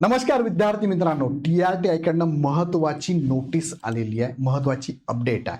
नमस्कार विद्यार्थी मित्रांनो टी आर टी आयकडनं महत्वाची नोटीस आलेली आहे महत्वाची अपडेट आहे.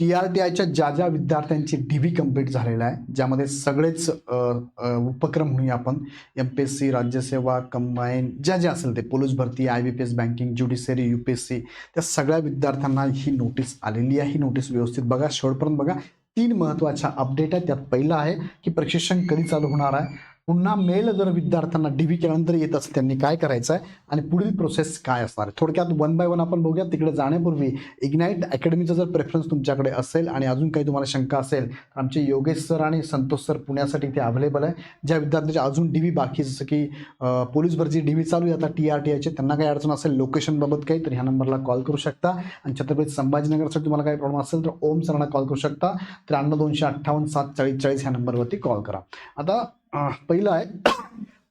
टी आर टी आयच्या ज्या ज्या विद्यार्थ्यांची डी व्ही कंप्लीट झालेला आहे ज्यामध्ये सगळेच उपक्रम म्हणूया आपण एम पी एस सी राज्यसेवा कंबाईन ज्या ज्या असेल ते पोलीस भरती I B P S banking judiciary U P S C त्या सगळ्या विद्यार्थ्यांना ही नोटीस आलेली आहे. ही नोटीस व्यवस्थित बघा शेवटपर्यंत बघा. तीन महत्त्वाच्या अपडेट आहेत. त्यात पहिलं आहे की प्रशिक्षण कधी चालू होणार आहे? पुन्हा मेल जर विद्यार्थ्यांना डी व्ही केल्यानंतर येत असेल त्यांनी काय करायचं आहे आणि पुढील प्रोसेस काय असणार? आहे थोडक्यात वन बाय वन आपण बघूया. तिकडे जाण्यापूर्वी इग्नाईट अकॅडमीचा जर प्रेफरन्स तुमच्याकडे असेल आणि अजून काही तुम्हाला शंका असेल तर आमचे योगेश सर आणि संतोष सर पुण्यासाठी इथे अवेलेबल आहे. ज्या विद्यार्थ्यांचे अजून डी व्ही बाकी जसं की पोलीस भरती डी व्ही चालू आहे. आता टी आर टी आयचे त्यांना काही अडचण असेल लोकेशनबाबत काही तर ह्या नंबरला कॉल करू शकता. आणि छत्रपती संभाजीनगरसाठी तुम्हाला काही प्रॉब्लेम असेल तर ओम सरांना कॉल करू शकता. त्र्याण्णव दोनशे अठ्ठावन्न सात चाळीस चाळीस ह्या नंबरवरती कॉल करा. आता पहिलं आहे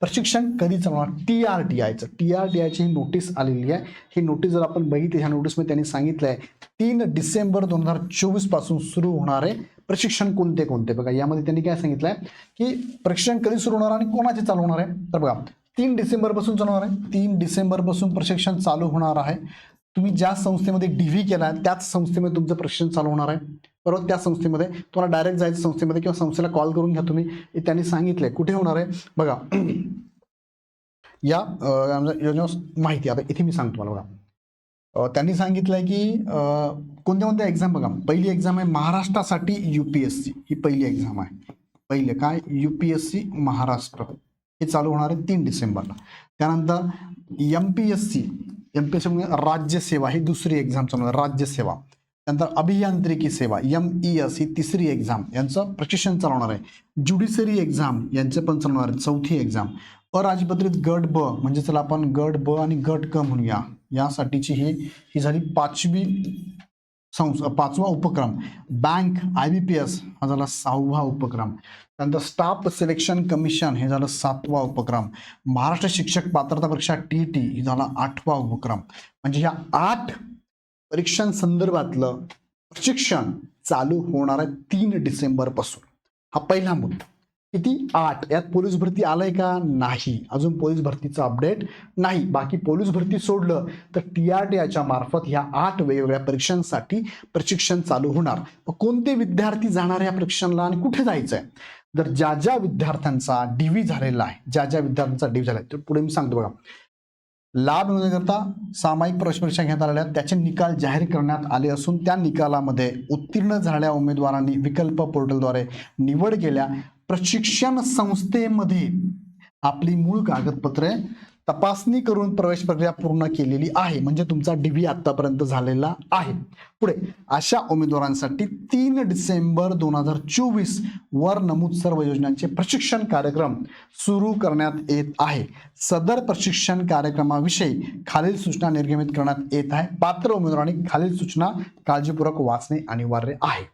प्रशिक्षण कधी चालणार टी आर टी आयचं. टी आर टी आयची ही नोटीस आलेली आहे. ही नोटीस जर आपण बघितली ह्या नोटीसमध्ये त्यांनी सांगितलं आहे तीन डिसेंबर दोन हजार चोवीसपासून सुरू होणारे प्रशिक्षण कोणते कोणते? बघा यामध्ये त्यांनी काय सांगितलं आहे की प्रशिक्षण कधी सुरू होणार आणि कोणाचे चालू होणार आहे? तर बघा तीन डिसेंबरपासून चालू होणार आहे. तीन डिसेंबरपासून प्रशिक्षण चालू होणार आहे. तुम्ही ज्या संस्थेमध्ये डी व्ही केला आहे त्याच संस्थेमध्ये तुमचं प्रशिक्षण चालू होणार आहे. बरोबर त्या संस्थेमध्ये तुम्हाला डायरेक्ट जायचं संस्थेमध्ये किंवा संस्थेला कॉल करून घ्या तुम्ही. त्यांनी सांगितलंय. कुठे होणार आहे? बघा. या योजना माहिती आता इथे मी सांगतो मला बघा. त्यांनी सांगितलंय की कोणत्या कोणत्या एक्झाम बघा. पहिली एक्झाम आहे महाराष्ट्रासाठी यू पी एस सी ही पहिली एक्झाम आहे. पहिले काय? यू पी एस सी महाराष्ट्र. हे चालू होणार आहे तीन डिसेंबरला. त्यानंतर M P S C M P S C म्हणजे राज्यसेवा ही दुसरी एक्झाम चालू आहे राज्यसेवा त्यानंतर अभियांत्रिकी सेवा एम ई एस ही तिसरी एक्झाम यांचं प्रशिक्षण चालवणार आहे. ज्युडिशरी एक्झाम यांचे पण चालवणार आहे. चौथी एक्झाम अराजपत्रित गट ब म्हणजे चला आपण गट ब आणि गट क म्हणूया. यासाठीची ही ही झाली पाचवी संस पाचवा उपक्रम. Bank I B P S हा झाला सहावा उपक्रम. त्यानंतर स्टाफ सिलेक्शन कमिशन हे झालं सातवा उपक्रम. महाराष्ट्र शिक्षक पात्रता परीक्षा टी टी ही झाला आठवा उपक्रम. म्हणजे ह्या आठ परीक्षांसंदर्भातलं प्रशिक्षण चालू होणार आहे तीन डिसेंबरपासून. हा पहिला मुद्दा. किती? आठ. यात पोलीस भरती आलंय का? नाही. अजून पोलीस भरतीचं अपडेट नाही. बाकी पोलीस भरती सोडलं तर टी आर टी आयच्या मार्फत ह्या आठ वेगवेगळ्या परीक्षांसाठी प्रशिक्षण चालू होणार. मग कोणते विद्यार्थी जाणार या प्रशिक्षणाला आणि कुठे जायचं आहे तर ज्या ज्या विद्यार्थ्यांचा डी व्ही झालेला आहे ज्या ज्या विद्यार्थ्यांचा डी व्ही झाला आहे तर पुढे मी सांगतो बघा. लाभ मिळवण्याकरता सामायिक प्रवेश परीक्षा घेण्यात आलेल्या त्याचे निकाल जाहीर करण्यात आले असून त्या निकालामध्ये उत्तीर्ण झालेल्या उमेदवारांनी विकल्प पोर्टलद्वारे निवड केल्या. प्रशिक्षण संस्थेमध्ये आपली मूळ कागदपत्रे तपासणी करून प्रवेश प्रक्रिया पूर्ण केलेली आहे. म्हणजे तुमचा डीव्ही आतापर्यंत झालेला आहे. पुढे अशा उमेदवारांसाठी तीन डिसेंबर दोन हजार चोवीस वर नमूद सर्व योजनांचे प्रशिक्षण कार्यक्रम सुरू करण्यात येत आहे. सदर प्रशिक्षण कार्यक्रमाविषयी खालील सूचना निर्गमित करण्यात येत आहे. पात्र उमेदवारांनी खालील सूचना काळजीपूर्वक वाचणे अनिवार्य आहे.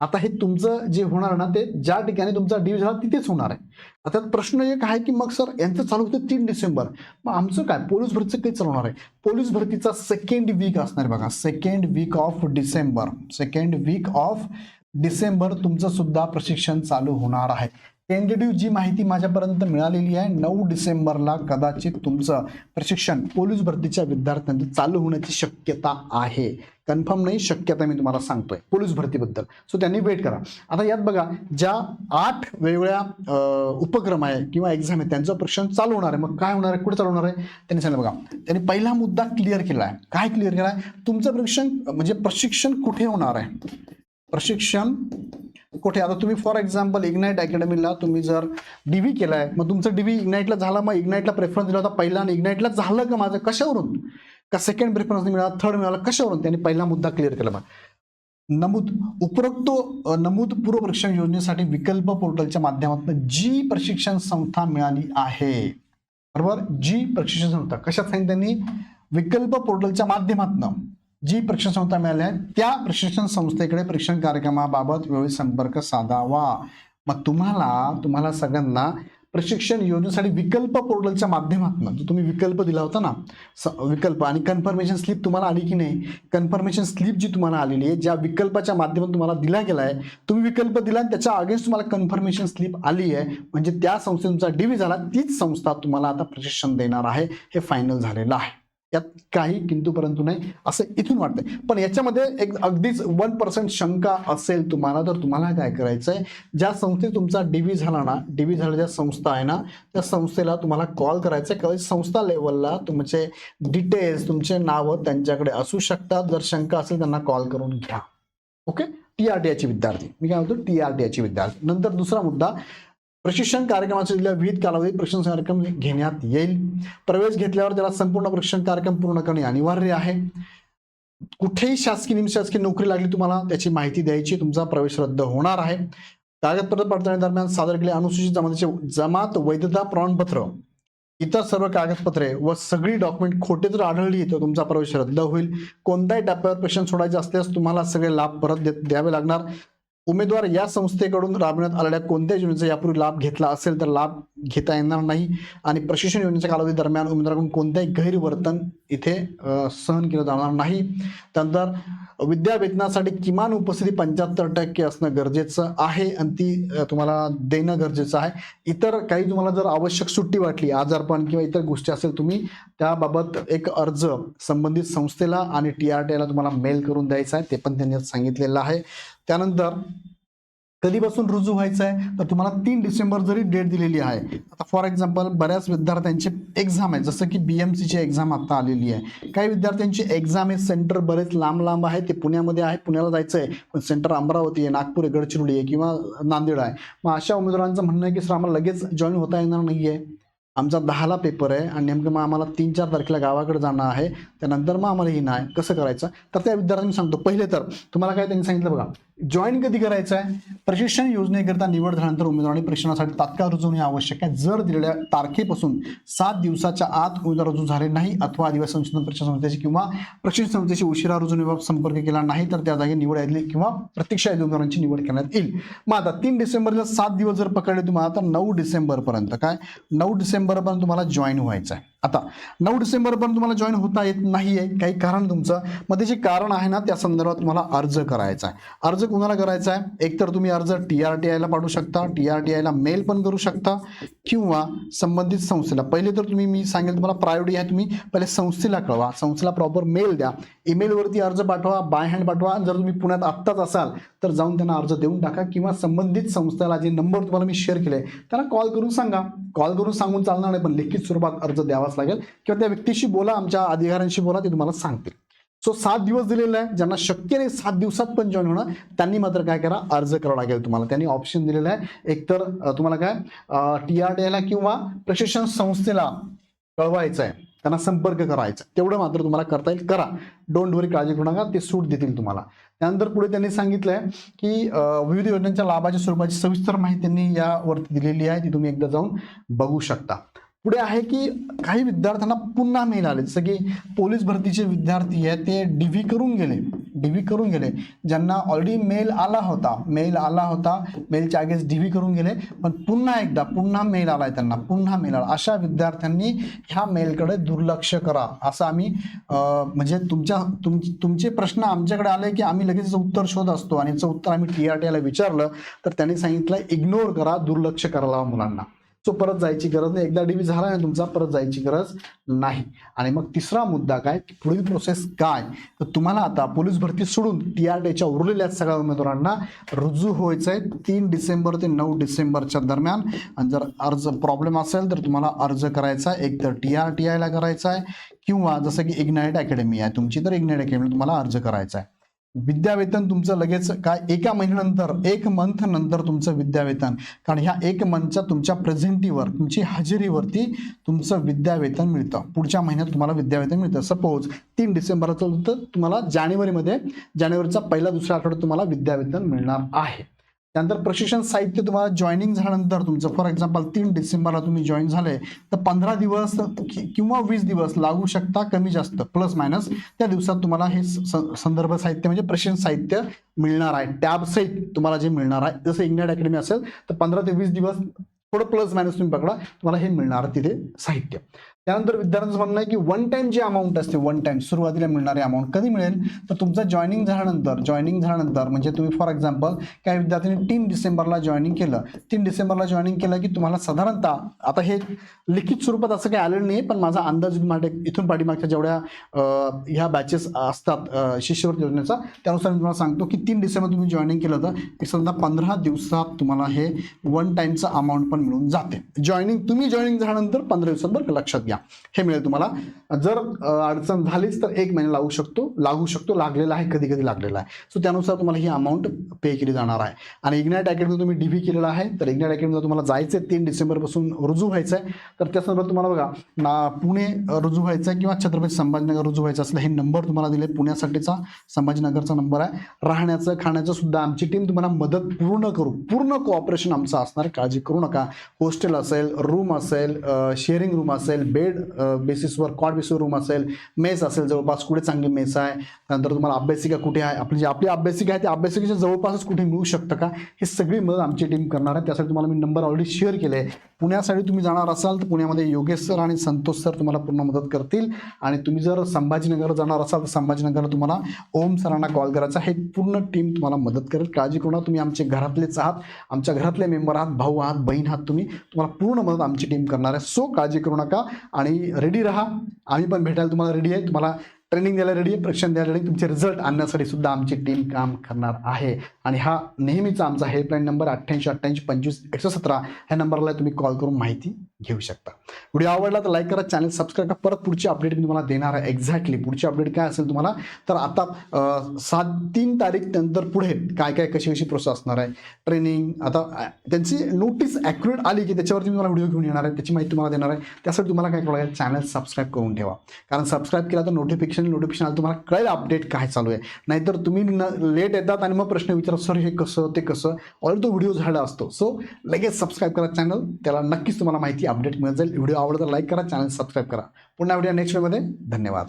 आता हे तुमचं जे होणार ना ते ज्या ठिकाणी तुमचा डी झाला तिथेच होणार आहे. आता प्रश्न एक आहे की मग सर यांचं चालू होतं तीन डिसेंबर. मग आमचं काय? पोलीस भरतीचं काही चालवणार आहे. पोलीस भरतीचा सेकंड वीक असणार आहे बघा. Second week of December. Second week of December तुमचं सुद्धा प्रशिक्षण चालू होणार आहे. टेंटेटिव्ह जी माहिती माझ्यापर्यंत मिळालेली आहे नऊ डिसेंबरला कदाचित तुमचं प्रशिक्षण पोलीस भरतीच्या विद्यार्थ्यांचं चालू होण्याची शक्यता आहे. कन्फर्म नाही शक्यता मी तुम्हाला सांगतोय पोलीस भरतीबद्दल. सो त्यांनी वेट करा. आता यात बघा ज्या आठ वेगवेगळ्या उपक्रम आहे किंवा एक्झाम आहे त्यांचं प्रशिक्षण चालू होणार आहे. मग काय होणार आहे? कुठे चालू होणार आहे? त्यांनी सांगितलं बघा. त्यांनी पहिला मुद्दा क्लिअर केला आहे. काय क्लिअर केला आहे? तुमचं प्रशिक्षण म्हणजे प्रशिक्षण कुठे होणार आहे? प्रशिक्षण कुठे? आता तुम्ही फॉर एक्झाम्पल इग्नाईट अकॅडमीला तुम्ही जर डी व्ही केला आहे मग तुमचं डी व्ही इग्नाईटला झाला मग इग्नाईटला प्रेफरन्स दिला होता पहिला आणि इग्नाईटला झालं का माझं? कशावरून? का सेकंड प्रेफरन्स मिळाला थर्ड मिळाला कशावरून? त्यांनी पहिला मुद्दा क्लिअर केला नमूद उपरोक्त नमूद पूर्व प्रशिक्षण योजनेसाठी विकल्प पोर्टलच्या माध्यमातून जी प्रशिक्षण संस्था मिळाली आहे. बरोबर? जी प्रशिक्षण संस्था. कशात सांगितलं त्यांनी? विकल्प पोर्टलच्या माध्यमातून जी प्रशिक्षण संस्था मिळाली आहे त्या प्रशिक्षण संस्थेकडे प्रशिक्षण कार्यक्रमाबाबत वेळी संपर्क साधावा. मग तुम्हाला तुम्हाला सगळ्यांना प्रशिक्षण योजनेसाठी विकल्प पोर्टलच्या माध्यमातून. जो तुम्ही विकल्प दिला होता ना? स- विकल्प आणि कन्फर्मेशन स्लिप तुम्हाला आली की नाही? कन्फर्मेशन स्लिप जी तुम्हाला आलेली आहे ज्या विकल्पाच्या माध्यमातून तुम्हाला दिला गेला आहे तुम्ही विकल्प दिला आणि त्याच्या अगेन्स्ट तुम्हाला कन्फर्मेशन स्लिप आली आहे. म्हणजे त्या संस्थेत तुमचा डीव्ही झाला तीच संस्था तुम्हाला आता प्रशिक्षण देणार आहे. हे फायनल झालेलं आहे. यात काही किंतु परंतु नाही असं इथून वाटतंय. पण याच्यामध्ये एक अगदीच वन पर्सेंट शंका असेल तुम्हाला तर तुम्हाला काय करायचं आहे ज्या संस्थेत तुमचा डीव्ही झाला ना डीव्ही झालेल्या संस्था आहे ना त्या संस्थेला तुम्हाला कॉल करायचा आहे संस्था लेवलला तुमचे डिटेल्स तुमचे नावं त्यांच्याकडे असू शकतात. जर शंका असेल त्यांना कॉल करून घ्या. ओके टी आर टी आयचे विद्यार्थी. मी काय म्हणतो? टी आर टी आयचे विद्यार्थी. नंतर दुसरा मुद्दा प्रशिक्षण कार्यक्रमाचे दिलेल्या विविध कालावधीत प्रशिक्षण कार्यक्रम घेण्यात येईल. प्रवेश घेतल्यावर त्याला संपूर्ण प्रशिक्षण कार्यक्रम पूर्ण करणे अनिवार्य आहे. कुठेही शासकीय निमशासकीय नोकरी लागली तुम्हाला त्याची माहिती द्यायची तुमचा प्रवेश रद्द होणार आहे. कागदपत्र पडताळणी दरम्यान सादर केले अनुसूचित जमातीचे जमात वैधता प्रमाणपत्र इतर सर्व कागदपत्रे व सगळी डॉक्युमेंट खोटे जर आढळली तर तुमचा प्रवेश रद्द होईल. कोणत्याही टप्प्यावर प्रश्न सोडायचे असल्यास तुम्हाला सगळे लाभ परत दे- द्यावे लागणार. उमेदवार या संस्थेकडून राबवण्यात आलेल्या कोणत्याही योजनेचा यापूर्वी लाभ घेतला असेल तर लाभ घेता येणार नाही. आणि प्रशिक्षण योजनेच्या कालावधी दरम्यान उमेदवाराकडून कोणत्याही गैरवर्तन इथे सहन केलं जाणार नाही. त्यानंतर विद्यावेतनासाठी किमान उपस्थिती पंच्याहत्तर टक्के असणं गरजेचं आहे आणि ती तुम्हाला देणं गरजेचं आहे. इतर काही तुम्हाला जर आवश्यक सुट्टी वाटली आजारपण किंवा इतर गोष्टी असेल तुम्ही त्याबाबत एक अर्ज संबंधित संस्थेला आणि टी आर टी तुम्हाला मेल करून द्यायचा आहे. ते पण त्यांनी सांगितलेलं आहे. त्यानंतर कधीपासून रुजू व्हायचं आहे तर तुम्हाला तीन डिसेंबर जरी डेट दिलेली आहे आता फॉर एक्झाम्पल बऱ्याच विद्यार्थ्यांचे एक्झाम आहे जसं की बी एम सीची एक्झाम आता आलेली आहे. काही विद्यार्थ्यांची एक्झाम आहे सेंटर बरेच लांब लांब आहे ते पुण्यामध्ये आहे पुण्याला जायचं आहे पण सेंटर अमरावती आहे नागपूर आहे गडचिरोली आहे किंवा नांदेड आहे. मग अशा उमेदवारांचं म्हणणं आहे की सर आम्हाला लगेच जॉईन होता येणार नाही आहे आमचा दहाला पेपर आहे आणि नेमकं मग आम्हाला तीन चार तारखेला गावाकडे जाणं आहे त्यानंतर मग आम्हाला ही नाही कसं करायचं? तर त्या विद्यार्थ्यांनी सांगतो. पहिले तर तुम्हाला काय त्यांनी सांगितलं बघा जॉईन कधी करायचं आहे? प्रशिक्षण योजनेकरिता निवड झाल्यानंतर उमेदवारांनी प्रशिक्षणासाठी तात्काळ रुजू होणे आवश्यक आहे. जर दिलेल्या तारखेपासून सात दिवसाच्या आत उमेदवार रुजू झाले नाही अथवा आदिवासी संशोधन प्रशिक्षण संस्थेची किंवा प्रशिक्षण संस्थेची उशिरा रुजून संपर्क केला नाही तर त्या जागी निवड यादी किंवा प्रत्यक्ष उमेदवारांची निवड करण्यात येईल. मग आता तीन डिसेंबरला सात दिवस जर पकडले तुम्हाला तर नऊ डिसेंबरपर्यंत काय? नऊ डिसेंबरपर्यंत तुम्हाला जॉईन व्हायचं आहे. आता नऊ डिसेंबरपर्यंत तुम्हाला जॉईन होता येत नाही आहे काही कारण तुमचं. मग जे कारण आहे ना त्या संदर्भात तुम्हाला अर्ज करायचा आहे. अर्ज कुणाला करायचा आहे? एकतर तुम्ही अर्ज टी आर टी आयला पाठवू शकता. टी आर टी आयला मेल पण करू शकता. किंवा संबंधित संस्थेला. पहिले तर तुम्ही मी सांगेल तुम्हाला प्रायोरिटी आहे तुम्ही पहिले संस्थेला कळवा. संस्थेला प्रॉपर मेल द्या. ईमेलवरती अर्ज पाठवा बाय हँड पाठवा. जर तुम्ही पुण्यात आत्ताच असाल तर जाऊन त्यांना अर्ज देऊन टाका. किंवा संबंधित संस्थेला जे नंबर तुम्हाला मी शेअर केले त्यांना कॉल करून सांगा. कॉल करून सांगून चालणार नाही पण लिखित स्वरूपात अर्ज द्यावा द्यावाच लागेल. किंवा त्या व्यक्तीशी बोला आमच्या अधिकाऱ्यांशी बोला ते तुम्हाला सांगतील. सो सात दिवस दिलेले आहे ज्यांना शक्य नाही सात दिवसात पण जॉईन होणं त्यांनी मात्र काय करा अर्ज करावा लागेल तुम्हाला. त्यांनी ऑप्शन दिलेलं आहे. एकतर तुम्हाला काय टी आर डीला किंवा प्रशिक्षण संस्थेला कळवायचं आहे. त्यांना संपर्क करायचा तेवढं मात्र तुम्हाला करता येईल. करा. डोंट वरी काळजी करू नका. ते सूट देतील तुम्हाला. त्यानंतर पुढे त्यांनी सांगितलंय की विविध योजनांच्या लाभाच्या स्वरूपाची सविस्तर माहिती त्यांनी यावरती दिलेली आहे. ती तुम्ही एकदा जाऊन बघू शकता. पुढे आहे की काही विद्यार्थ्यांना पुन्हा मेल आले. जसं की पोलीस भरतीचे विद्यार्थी आहेत ते डीव्ही करून गेले. डीव्ही करून गेले. ज्यांना ऑलरेडी मेल आला होता. मेल आला होता. मेलच्या आगेच डीव्ही करून गेले. पण पुन्हा एकदा पुन्हा मेल आला आहे त्यांना. पुन्हा मेल आला. अशा विद्यार्थ्यांनी ह्या मेलकडे दुर्लक्ष करा. असं आम्ही म्हणजे तुमच्या तुम तुमचे प्रश्न आमच्याकडे आले की आम्ही लगेच उत्तर शोध असतो. आणि याचं उत्तर आम्ही टी आर टीला विचारलं तर त्यांनी सांगितलं इग्नोर करा. दुर्लक्ष करावा मुलांना. सो परत जायची गरज नाही. एकदा डीबी झाला ना तुमचा परत जायची गरज नाही. आणि मग तिसरा मुद्दा काय? की पुढील प्रोसेस काय? तर तुम्हाला आता पोलीस भरती सोडून टी आर टीच्या उरलेल्या सगळ्या उमेदवारांना रुजू व्हायचं आहे तीन डिसेंबर ते नऊ डिसेंबरच्या दरम्यान. आणि जर अर्ज प्रॉब्लेम असेल तर तुम्हाला अर्ज करायचा आहे. एक तर टी आर टी आयला करायचा आहे किंवा जसं की इग्नाईट अकॅडमी आहे. तुमची तर इग्नाईट अकॅडमीला तुम्हाला अर्ज करायचा आहे. विद्यावेतन तुमचं लगेच काय एका महिन्यानंतर एक मंथ नंतर तुमचं विद्यावेतन. कारण ह्या एक मंथच्या तुमच्या प्रेझेंटीवर तुमची हजेरीवरती तुमचं विद्यावेतन मिळतं. पुढच्या महिन्यात तुम्हाला विद्यावेतन मिळतं. सपोज तीन डिसेंबरचं तर तुम्हाला जानेवारीमध्ये जानेवारीचा पहिला दुसऱ्या आठवडा तुम्हाला विद्यावेतन मिळणार आहे. त्यानंतर प्रशिक्षण साहित्य तुम्हाला जॉईनिंग झाल्यानंतर तुमचं फॉर एक्झाम्पल तीन डिसेंबरला तुम्ही जॉईन झाले तर पंधरा दिवस किंवा वीस दिवस लागू शकता कमी जास्त प्लस मायनस त्या दिवसात तुम्हाला हे संदर्भ साहित्य म्हणजे प्रशिक्षण साहित्य मिळणार आहे. टॅब सहित तुम्हाला जे मिळणार आहे जसं इंडियन अकॅडमी असेल तर पंधरा ते वीस दिवस थोडं प्लस मायनस तुम्ही पकडा तुम्हाला हे मिळणार तिथे साहित्य. त्यानंतर विद्यार्थ्यांचं म्हणणं आहे की वन टाइम जी अमाऊंट असते वन टाइम सुरुवातीला मिळणारी अमाऊंट कधी मिळेल? तर तुमचं जॉईनिंग झाल्यानंतर जॉईनिंग झाल्यानंतर म्हणजे तुम्ही फॉर एक्झाम्पल काही विद्यार्थ्यांनी तीन डिसेंबरला जॉईनिंग केलं. तीन डिसेंबरला जॉईनिंग केलं की तुम्हाला साधारणतः आता हे लिखित स्वरूपात असं काही आलेलं नाही पण माझा अंदाज माझ्या इथून पाठीमागच्या जेवढ्या ह्या बॅचेस असतात शिष्यवृत्ती योजनेचा त्यानुसार मी तुम्हाला सांगतो की तीन डिसेंबर तुम्ही जॉईनिंग केलं तर एक समजा पंधरा दिवसात तुम्हाला हे वन टाईमचं अमाऊंट पण मिळून जाते. जॉईनिंग तुम्ही जॉईनिंग झाल्यानंतर पंधरा दिवसात बरं लक्षात घ्या. हे मिळेल तुम्हाला. जर अडचण झालीच तर एक महिना लागू शकतो लागू शकतो लागलेला आहे कधी कधी लागलेला आहे. सो त्यानुसार तुम्हाला ही अमाऊंट पे केली जाणार आहे. आणि इग्नाईट अकॅडमी तुम्ही डी व्ही केलेला आहे. तर इग्नाईट अकॅडमीला तुम्हाला जायचं आहे तीन डिसेंबरपासून रुजू व्हायचं आहे. तर त्या संदर्भात तुम्हाला बघा ना पुणे रुजू व्हायचं आहे किंवा छत्रपती संभाजीनगर रुजू व्हायचं असलं हे नंबर तुम्हाला दिले पुण्यासाठीचा संभाजीनगरचा नंबर आहे. राहण्याचं खाण्याचं सुद्धा आमची टीम तुम्हाला मदत पूर्ण करू. पूर्ण कोऑपरेशन आमचं असणार काळजी करू नका. हॉस्टेल असेल रूम असेल शेअरिंग रूम असेल बेड बेसिसवर कॉड बेसिसवर रूम असेल मेस असेल जवळपास कुठे चांगली मेस आहे त्यानंतर तुम्हाला अभ्यासिका कुठे आहे आपली जी आपली अभ्यासिका आहे त्या अभ्यासिकेच्या जवळपासच कुठे मिळू शकतं का? हे सगळी मदत आमची टीम करणार आहे. त्यासाठी तुम्हाला मी नंबर ऑलरेडी शेअर केले आहे. पुण्यासाठी तुम्ही जाणार असाल तर पुण्यामध्ये योगेश सर आणि संतोष सर तुम्हाला पूर्ण मदत करतील. आणि तुम्ही जर संभाजीनगर जाणार असाल तर संभाजीनगरला तुम्हाला ओम सरांना कॉल करायचा हे पूर्ण टीम तुम्हाला मदत करेल. काळजी करू नका. तुम्ही आमचे घरातलेच आहात. आमच्या घरातले मेंबर आहात भाऊ आहात बहीण आहात तुम्ही. तुम्हाला पूर्ण मदत आमची टीम करणार आहे. सो काळजी करू नका. आणि रेडी राहा. आम्ही पण भेटायला तुम्हाला रेडी आहे. तुम्हाला ट्रेनिंग द्यायला रेडी आहे प्रशिक्षण द्यायला रेडी तुमचे रिझल्ट आणण्यासाठी सुद्धा आमची टीम काम करणार आहे. आणि हा नेहमीचा आमचा हेल्पलाईन नंबर अठ्ठ्याऐंशी अठ्ठ्याऐंशी पंचवीस एकशे सतरा ह्या नंबरला तुम्ही कॉल करून माहिती घेऊ शकता. व्हिडिओ आवडला तर लाईक करा चॅनल सबस्क्राईब करा. परत पुढची अपडेट मी तुम्हाला देणार आहे एक्झॅक्टली पुढची अपडेट काय असेल तुम्हाला? तर आता सात तीन तारीख नंतर पुढे काय काय कशी कशी प्रोसेस असणार आहे? ट्रेनिंग आता त्यांची नोटीस ॲक्युरेट आली की त्याच्यावरती मी तुम्हाला व्हिडिओ घेऊन येणार आहे. त्याची माहिती तुम्हाला देणार आहे. त्यासाठी तुम्हाला काय करावं लागेल? चॅनल सबस्क्राईब करून ठेवा. कारण सबस्क्राईब केला तर नोटिफिकेशन नोटिफिकेशन आलं तुम्हाला कळेल अपडेट काय चालू आहे. नाहीतर तुम्ही न लेट येतात आणि मग प्रश्न विचारा सर हे कसं ते कसं? ऑलरेडी तो व्हिडिओ झाला असतो. सो लगेच सबस्क्राईब करा चॅनल त्याला नक्कीच तुम्हाला माहिती अपडेट मिळत जाईल. व्हिडिओ आवडला तर लाईक करा चॅनल सबस्क्राईब करा. पुन्हा व्हिडिओ नेक्स्टमध्ये. धन्यवाद.